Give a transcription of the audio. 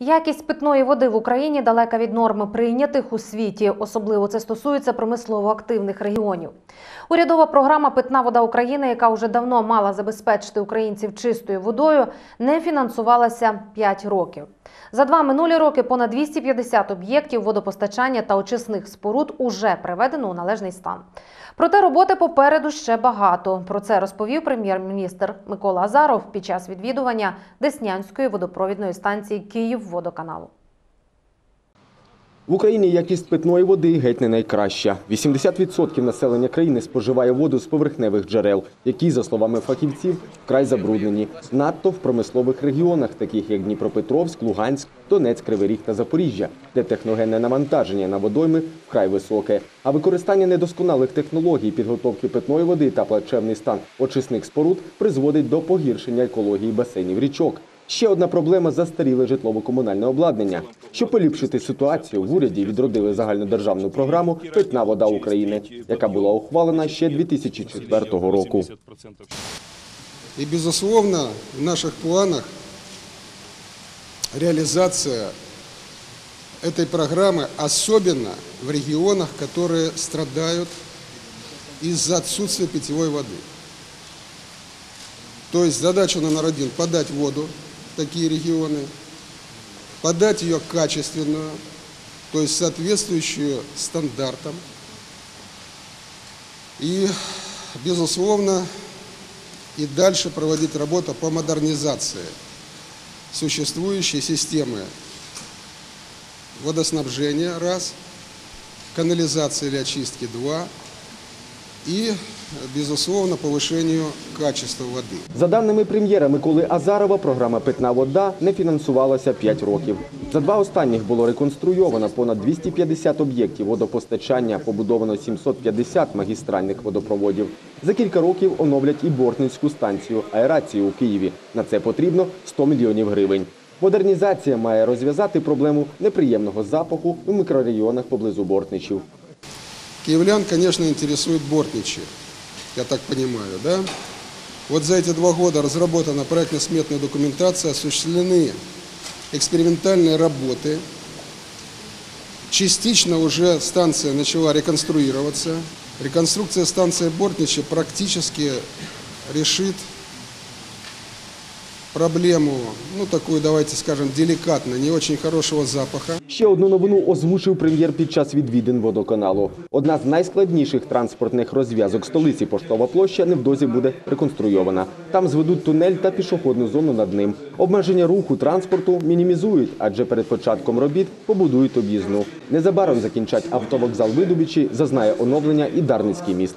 Якість питної води в Україні далека від норми прийнятих у світі. Особливо це стосується промислово активних регіонів. Урядова програма Питна вода України, яка вже давно мала забезпечити українців чистою водою, не фінансувалася 5 років. За два минулі роки понад 250 об'єктів водопостачання та очисних споруд уже приведено у належний стан. Проте роботи попереду ще багато. Про це розповів прем'єр-міністр Микола Азаров під час відвідування Деснянської водопровідної станції Київводоканалу. В Україні якість питної води геть не найкраща. 80% населення країни споживає воду з поверхневих джерел, які, за словами фахівців, вкрай забруднені. Надто в промислових регіонах, таких як Дніпропетровськ, Луганськ, Донецьк, Кривий Ріг та Запоріжжя, де техногенне навантаження на водойми вкрай високе. А використання недосконалих технологій підготовки питної води та плачевний стан очисних споруд призводить до погіршення екології басейнів річок. Ще одна проблема застаріле житлово-комунальне обладнання. Щоб поліпшити ситуацію, в уряді відродили загальнодержавну програму Питна вода України, яка була ухвалена ще 2004 року. И, безусловно, в наших планах реализация этой программы, особенно в регионах, которые страдают из-за отсутствия питьевой воды. То есть задача номер один – подать воду в такие регионы, подать ее качественную, то есть соответствующую стандартам. И, безусловно, и дальше проводить работу по модернизации существующей системы водоснабжения, раз, канализации или очистки, два, и, безусловно, повышению качества воды. За даними прем'єра Миколи Азарова, програма Питна вода не фінансувалася 5 років. За два останніх було реконструйовано понад 250 об'єктів водопостачання, побудовано 750 магістральних водопроводів. За кілька років оновлять і Бортницьку станцію аерації у Києві. На це потрібно 100 мільйонів гривень. Модернізація має розв'язати проблему неприємного запаху у мікрорайонах поблизу Бортничів. Киевлян, конечно, интересует Бортничи, я так понимаю, да? Вот за эти два года разработана проектно-сметная документация, осуществлены экспериментальные работы. Частично уже станция начала реконструироваться. Реконструкция станции Бортничи практически решит проблему, ну такую, давайте скажем, деликатно, не очень хорошего запаха. Ще одну новину озвучив прем'єр під час відвідин водоканалу. Одна з найскладніших транспортних розв'язок столиці Поштова площа невдовзі буде реконструйована. Там зведуть тунель та пішохідну зону над ним. Обмеження руху транспорту мінімізують, адже перед початком робіт побудують об'їзну. Незабаром закінчать автовокзал Видубічі, зазнає оновлення і Дарницький міст.